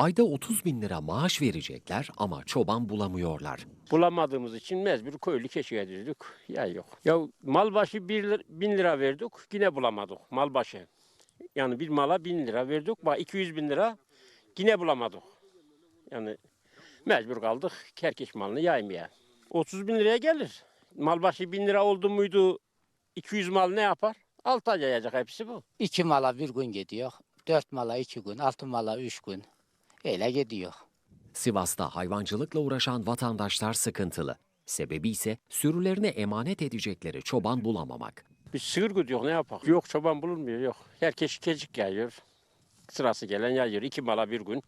Ayda 30 bin lira maaş verecekler ama çoban bulamıyorlar. Bulamadığımız için mecbur köylü keşiğe düzdük. Ya yok. Ya mal başı bir bin lira verdik yine bulamadık mal başı. Yani bir mala bin lira verdik bak 200 bin lira yine bulamadık. Yani mecbur kaldık kerkeş malını yaymaya. 30 bin liraya gelir. Mal başı bin lira oldu muydu 200 mal ne yapar? Altı ay yayacak hepsi bu. İki mala bir gün gidiyor. Dört mala iki gün, altı mala üç gün. Öyle gidiyor. Sivas'ta hayvancılıkla uğraşan vatandaşlar sıkıntılı. Sebebi ise sürülerine emanet edecekleri çoban bulamamak. Biz sığır gidiyor ne yapak? Yok çoban bulunmuyor yok. Herkes kecik yayıyor. Sırası gelen yayıyor. İki mala bir gün.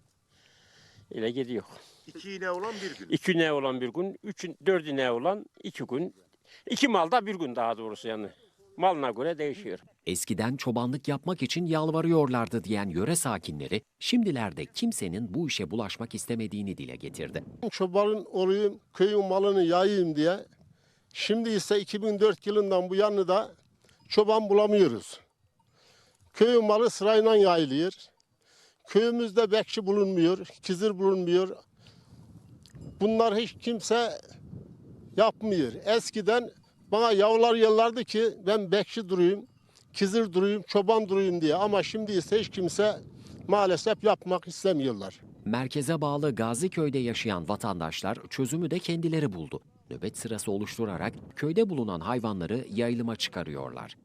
Öyle gidiyor. İki iğne olan bir gün. İki ne olan bir gün, üçün, dördü ne olan iki gün. İki malda bir gün daha doğrusu yani. Malına göre değişiyor. Eskiden çobanlık yapmak için yalvarıyorlardı diyen yöre sakinleri şimdilerde kimsenin bu işe bulaşmak istemediğini dile getirdi. çobanın olayım, köyün malını yayayım diye. Şimdi ise 2004 yılından bu yana da çoban bulamıyoruz. Köyün malı sırayla yayılıyor. Köyümüzde bekçi bulunmuyor, kizir bulunmuyor. Bunlar hiç kimse yapmıyor. Eskiden bana yavrular yıllardı ki ben bekçi durayım, kizir durayım, çoban durayım diye. Ama şimdi ise hiç kimse maalesef yapmak istemiyorlar. Merkeze bağlı Gaziköy'de yaşayan vatandaşlar çözümü de kendileri buldu. Nöbet sırası oluşturarak köyde bulunan hayvanları yayılıma çıkarıyorlar.